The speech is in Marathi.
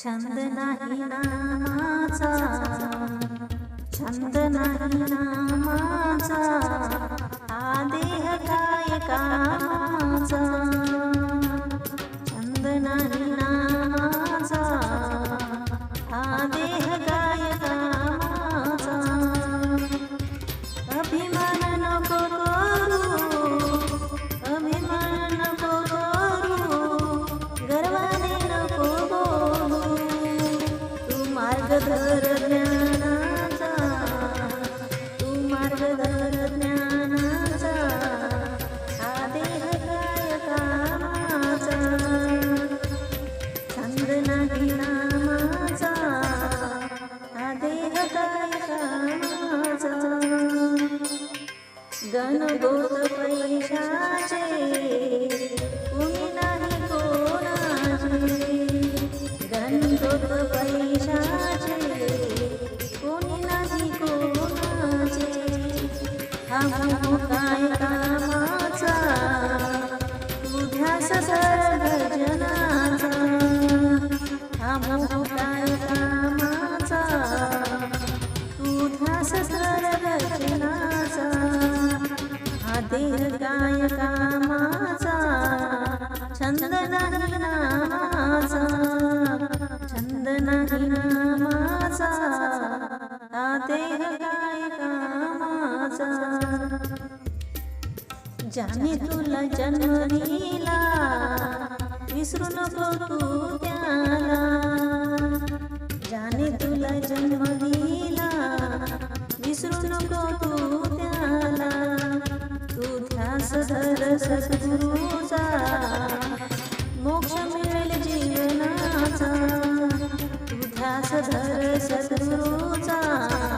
छंद नाही नामाचा छंद नाही नामाचा आदेह काय कामाचा छंद नाही नामाचा आदेह काय कामाचा अभिमान नको धर ज्ञानाचा तू मार्ग धर ज्ञानाचा हा देह काय कामाचा छंद नाही नामाचा हा देह काय कामाचा पैशाचे कुणी हा काय कामाचा तुझ्या सर्वजनाचा हा मोह काय कामाचा तुझ्या सर्वजनाचा हा देह काय कामाचा छंद नाही नामाचा छंद नाही नामाचा हा देह काय ज्याने तुला जन्म दिला विसरू नको तू त्याला. ज्याने तुला जन्म दिला विसरू नको तू त्याला. तू ध्यास धर सद्गुरूचा मोक्ष मिळेल जीवनाचा. तू ध्यास धर सद्गुरूचा.